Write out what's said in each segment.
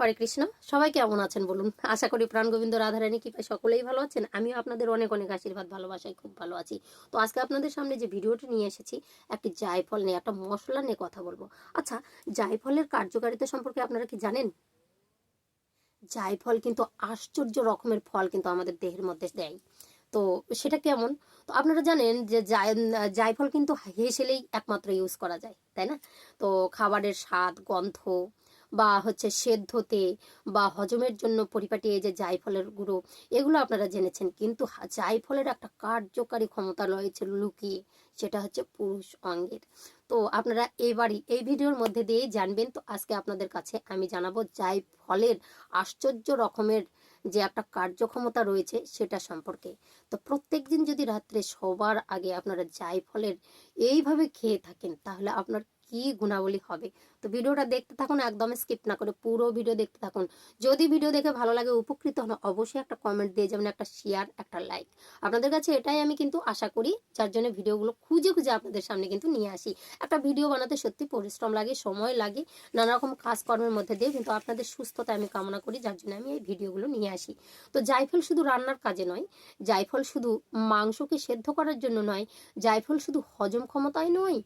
হরে কৃষ্ণ, সবাই কেমন আছেন বলুন? আশা করি প্রাণ গোবিন্দ রাধারানী কৃপায় সকলেই ভালো আছেন। আমিও আপনাদের অনেক অনেক আশীর্বাদ, ভালোবাসায় খুব ভালো আছি। তো আজকে আপনাদের সামনে যে ভিডিওটি নিয়ে এসেছি, একটি জায়ফল নিয়ে, একটা মশলা নিয়ে কথা বলব। আচ্ছা জায়ফলের কার্যকারিতা সম্পর্কে আপনারা কি জানেন? জায়ফল কিন্তু আশ্চর্য রকমের ফল কিন্তু আমাদের দেহের মধ্যে দেয়। তো সেটা কেমন? তো আপনারা জানেন যে জায়ফল কিন্তু হেসেলেই একমাত্র ইউজ করা যায়, তাই না? তো খাবারের স্বাদ, গন্ধ বা হচ্ছে সেদ্ধতে বা হজমের জন্য পরিপাটি এই যে জায়ফলের গুঁড়ো, এগুলো আপনারা জেনেছেন। কিন্তু জায়ফলের একটা কার্যকারী ক্ষমতা রয়েছে লুকিয়ে সেটা হচ্ছে পুরুষ অঙ্গের। তো আপনারা এবারই এই ভিডিওর মধ্যে দিয়েই জানবেন। তো আজকে আপনাদের কাছে আমি জানাব জায়ফলের আশ্চর্য রকমের যে একটা কার্যক্ষমতা রয়েছে সেটা সম্পর্কে। তো প্রত্যেক দিন যদি রাত্রে সবার আগে আপনারা জায়ফলের এইভাবে খেয়ে থাকেন, তাহলে আপনার কি গুণাবলী হবে। তো ভিডিওটা দেখতে থাকুন, একদম স্কিপ না করে পুরো ভিডিও দেখতে থাকুন। যদি ভিডিও দেখে ভালো লাগে, উপকৃত হন অবশ্যই একটা কমেন্ট দিয়ে যাবেন, একটা শেয়ার একটা লাইক আপনাদের কাছে এটাই আমি কিন্তু আশা করি, যার জন্য ভিডিওগুলো খুঁজে খুঁজে আপনাদের সামনে কিন্তু নিয়ে আসি। একটা ভিডিও বানাতে সত্যি পরিশ্রম লাগে, সময় লাগে, নানা রকম কাজকর্মের মধ্যে দিয়ে কিন্তু আপনাদের সুস্থতা আমি কামনা করি, যার জন্য আমি এই ভিডিওগুলো নিয়ে আসি। তো জায়ফল শুধু রান্নার কাজে নয় জায়ফল শুধু মাংসকে সেদ্ধ করার জন্য নয় জায়ফল শুধু হজম ক্ষমতায় নয়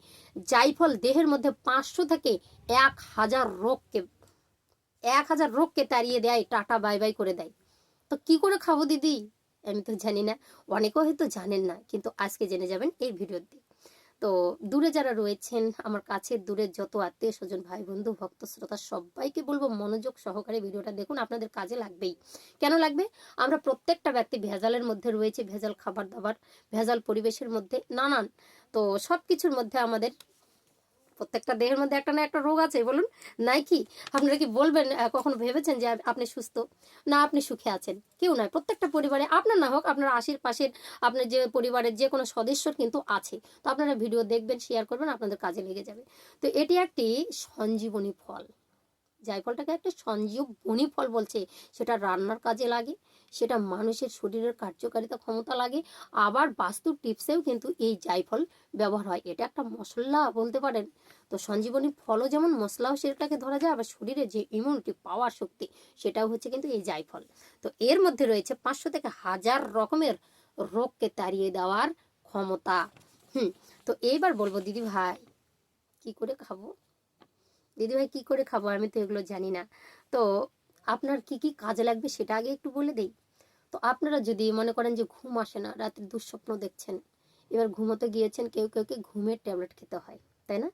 জায়ফল দেহের মধ্যে পাঁচশো থেকে এক হাজার রোগকে, এক হাজার রোগকে তাড়িয়ে দেয়, টাটা, বাই বাই করে দেয়। তো কি করে খাব দিদি? আমি তো জানি না। অনেকেও হয়তো জানেন না, কিন্তু আজকে জেনে যাবেন এই ভিডিওতে। তো দূরে যারা রয়েছেন, আমার কাছে দূরের যত আত্মীয় স্বজন, ভাই বন্ধু, ভক্ত, শ্রোতা, সবাইকে বলব মনোযোগ সহকারে ভিডিওটা দেখুন। আপনাদের কাজে লাগবেই। কেন লাগবে? আমরা প্রত্যেকটা ব্যক্তি ভেজালের মধ্যে রয়েছে, ভেজাল খাবার দাবার, ভেজাল পরিবেশের মধ্যে, নানান। তো সব কিছুর মধ্যে আমাদের প্রত্যেকটা দেহের মধ্যে একটা না একটা রোগ আছে, বলুন। নাই কি? আপনারা কি বলবেন কখনো ভেবেছেন যে আপনি সুস্থ? না, আপনি সুখে আছেন। কেউ নয় প্রত্যেকটা পরিবারে আপনার না হোক, আপনার আশির পাশের আপনার যে পরিবারের যে কোনো সদস্য কিন্তু আছে। তো আপনারা ভিডিও দেখবেন শেয়ার করবেন, আপনাদের কাজে লেগে যাবে। তো এটি একটি সঞ্জীবনী ফল। জায়ফলটাকে একটা সঞ্জীবনী ফল বলছে। সেটা রান্নার কাজে লাগে, সেটা মানুষের শরীরের কার্যকারিতা ক্ষমতা লাগে, আবার বাস্তু টিপসেও কিন্তু এই জায়ফল ব্যবহার হয়। এটা একটা মশলা বলতে পারেন। তো সঞ্জীবনী ফলও যেমন মশলাও সেটাকে ধরা যায়, আবার শরীরে যে ইমিউনিটি পাওয়ার শক্তি, সেটাও হচ্ছে কিন্তু এই জায়ফল। তো এর মধ্যে রয়েছে পাঁচশো থেকে হাজার রকমের রোগকে তাড়িয়ে দেওয়ার ক্ষমতা। হুম, তো এইবার বলব, দিদি ভাই, কি করে খাব? দিদি ভাই কি করে খাব আমি তো এগুলো জানি না। তো আপনার কি কি কাজে লাগবে সেটা আগে একটু বলে দেই। তো আপনারা যদি মনে করেন যে ঘুম আসে না, রাতে দুঃস্বপ্ন দেখছেন, এবার ঘুমোতে গিয়েছেন, কেউ কেউ কে ঘুমের ট্যাবলেট খেতে হয়, তাই না?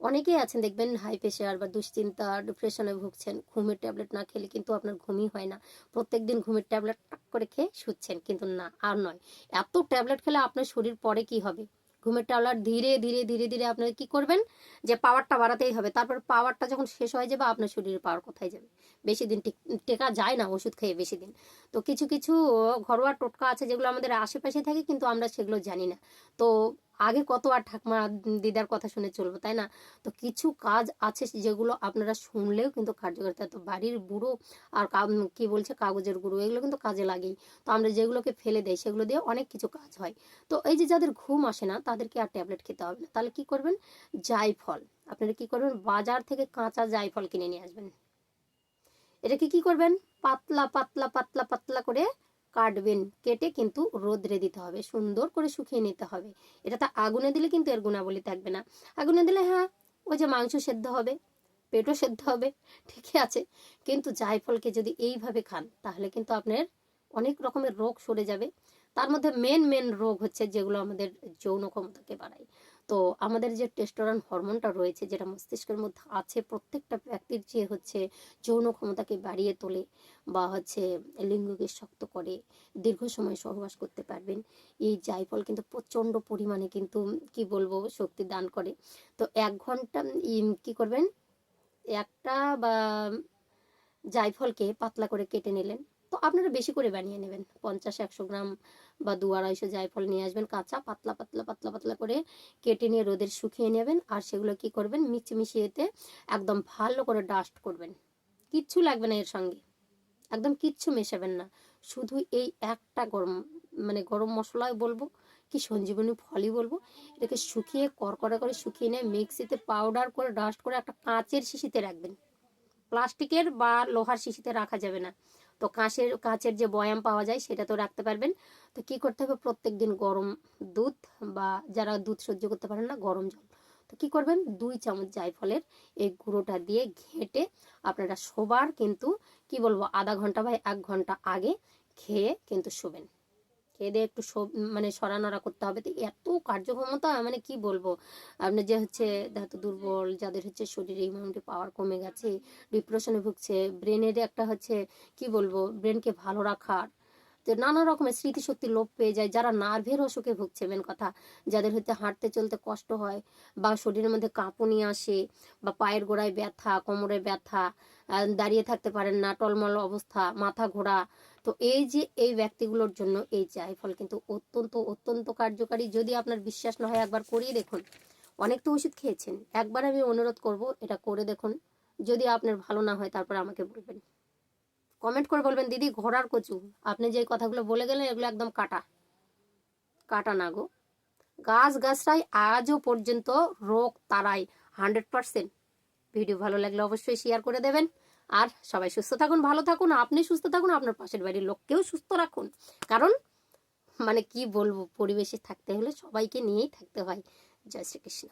অনেকেই আছেন দেখবেন হাই প্রেশার বা দুশ্চিন্তা ডিপ্রেশনে ভুগছেন, ঘুমের ট্যাবলেট না খেলে কিন্তু আপনার ঘুমই হয় না। প্রত্যেক দিন ঘুমের ট্যাবলেট টাক করে খেয়ে শুচ্ছেন, কিন্তু না, আর নয়, এত ট্যাবলেট খেলে আপনার শরীর পরে কি হবে? ঘুমের ট্যাবলেট ধীরে ধীরে ধীরে ধীরে আপনার কি করবেন? যে পাওয়ারটা বাড়াতেই হবে। তারপর পাওয়ারটা যখন শেষ হয়ে যাবে, আপনার শরীরের পাওয়ার কোথায় যাবে? বেশি দিন টেকা যায় না ওষুধ খেয়ে বেশি দিন। তো কিছু কিছু ঘরোয়া টোটকা আছে যেগুলো আমাদের আশেপাশে থাকে, কিন্তু আমরা সেগুলো জানি না। তো আগে কত আর ঠাকমা দিদার কথা শুনে চলবো, তাই না? তো কিছু কাজ আছে যেগুলো আপনারা শুনলেও কিন্তু কার্যকারিতা, তো বাড়ির বুড়ো আর কা- বলছে, কাগজের গুঁড়ো, এগুলো কিন্তু কাজে লাগেই। তো আমরা যেগুলোকে ফেলে দেই, সেগুলো দিয়ে অনেক কিছু কাজ হয়। তো এই যে যাদের ঘুম আসে না, তাদেরকে আর ট্যাবলেট খেতে হবে না। তাহলে কি করবেন? জায়ফল। আপনারা কি করবেন? বাজার থেকে কাঁচা জায়ফল কিনে নিয়ে আসবেন। এটাকে কি করবেন? পাতলা পাতলা পাতলা পাতলা করে কাটবেন, কেটে কিন্তু রোদ্রে দিতে হবে, সুন্দর করে শুকিয়ে নিতে হবে। এটাতে আগুনে দিলে কিন্তু এর গুণাবলী থাকবে না। আগুনে দিলে হ্যাঁ ওই যে মাংস সেদ্ধ হবে, পেটও সেদ্ধ হবে, ঠিকই আছে। কিন্তু জায়ফলকে যদি এইভাবে খান, তাহলে কিন্তু আপনার অনেক রকমের রোগ সরে যাবে। তার মধ্যে মেন মেন রোগ হচ্ছে যেগুলো আমাদের যৌন ক্ষমতাকে বাড়ায়। তো আমাদের যে টেস্টোরন হরমোনটা রয়েছে, যেটা মস্তিষ্কের মধ্যে আছে প্রত্যেকটা ব্যক্তির যে হচ্ছে যৌন ক্ষমতাকে বাড়িয়ে তোলে বা হচ্ছে লিঙ্গকে শক্ত করে দীর্ঘ সময় সহবাস করতে পারবেন, এই জায়ফল কিন্তু প্রচণ্ড পরিমাণে কিন্তু কি বলব শক্তি দান করে। তো এক ঘণ্টা কি করবেন? একটা বা জায়ফলকে পাতলা করে কেটে নিলেন, তো আপনারা বেশি করে বানিয়ে নেবেন, পঞ্চাশ, একশো গ্রাম বা দু আড়াইশো জায়ফল নিয়ে আসবেন কাঁচা, পাতলা পাতলা পাতলা পাতলা করে কেটে নিয়ে রোদের শুকিয়ে নেবেন আর সেগুলো কি করবেন? মিক্সি মিশিয়েতে একদম ভালো করে ডাস্ট করবেন। কিচ্ছু লাগবে না এর সঙ্গে। একদম কিচ্ছু মেশাবেন না। শুধু এই একটা গরম মানে গরম মশলাই বলব কি সঞ্জীবনী ফলই বলব। এটাকে শুকিয়ে করকরা করে শুকিয়ে নিয়ে মিক্সিতে পাউডার করে ডাস্ট করে একটা কাঁচের শিশিতে রাখবেন। প্লাস্টিকের বা লোহার শিশিতে রাখা যাবে না। তো কাঁচের কাঁচের যে বয়াম পাওয়া যায় সেটা তো রাখতে পারবেন। তো কি করতে হবে? প্রত্যেক দিন গরম দুধ বা যারা দুধ সহ্য করতে পারেন না, গরম জল। তো কি করবেন? দুই চামচ জায়ফলের এই গুঁড়োটা দিয়ে ঘেঁটে আপনারা শোবার কিন্তু, কি বলব, আধা ঘণ্টা বা এক ঘণ্টা আগে খেয়ে কিন্তু শোবেন। খেয়ে একটু মানে সরানরা করতে হবে। তো এত কার্যক্ষমতা মানে কি বলব? আপনি যে হচ্ছে ধাতু দুর্বল, যাদের হচ্ছে শরীরে ইমিউনিটি পাওয়ার কমে গেছে ডিপ্রেশনে ভুগছে ব্রেনের একটা হচ্ছে, কি বলব ব্রেনকে ভালো রাখার। নানা রকমের স্মৃতিশক্তি লোপ পেয়ে যায়, যারা নার্ভের অসুখে ভুগছে মেন কথা। যাদের হচ্ছে হাঁটতে চলতে কষ্ট হয়, বা শরীরের মধ্যে কাঁপুনি আসে, বা পায়ের গোড়ায় ব্যথা, কোমরে ব্যথা দাঁড়িয়ে থাকতে পারেন না, টলমল অবস্থা, মাথা ঘোরা তো এই যে এই ব্যক্তিগুলোর জন্য এই জায়ফল কিন্তু অত্যন্ত অত্যন্ত কার্যকারী। যদি আপনার বিশ্বাস না হয়, একবার করিয়ে দেখুন। অনেক তো ওষুধ খেয়েছেন। একবার আমি অনুরোধ করব, এটা করে দেখুন। যদি আপনার ভালো না হয়, তারপর আমাকে বলবেন। কমেন্ট করে বলবেন, দিদি, ঘোড়ার কচু। আপনি যে কথাগুলো বলে গেলেন, এগুলো একদম কাটা। কাটা না গো। গাছ গাছরাই আজও পর্যন্ত রোগ তারাই হান্ড্রেড পার্সেন্ট ভিডিও ভালো লাগলে অবশ্যই শেয়ার করে দেবেন। আর সবাই সুস্থ থাকুন, ভালো থাকুন, আপনি সুস্থ থাকুন, আপনার পাশের বাড়ির লোককেও সুস্থ রাখুন। কারণ মানে কি বলব, পরিবেশে থাকতে হলে সবাইকে নিয়েই থাকতে হয়। জয় শ্রীকৃষ্ণ।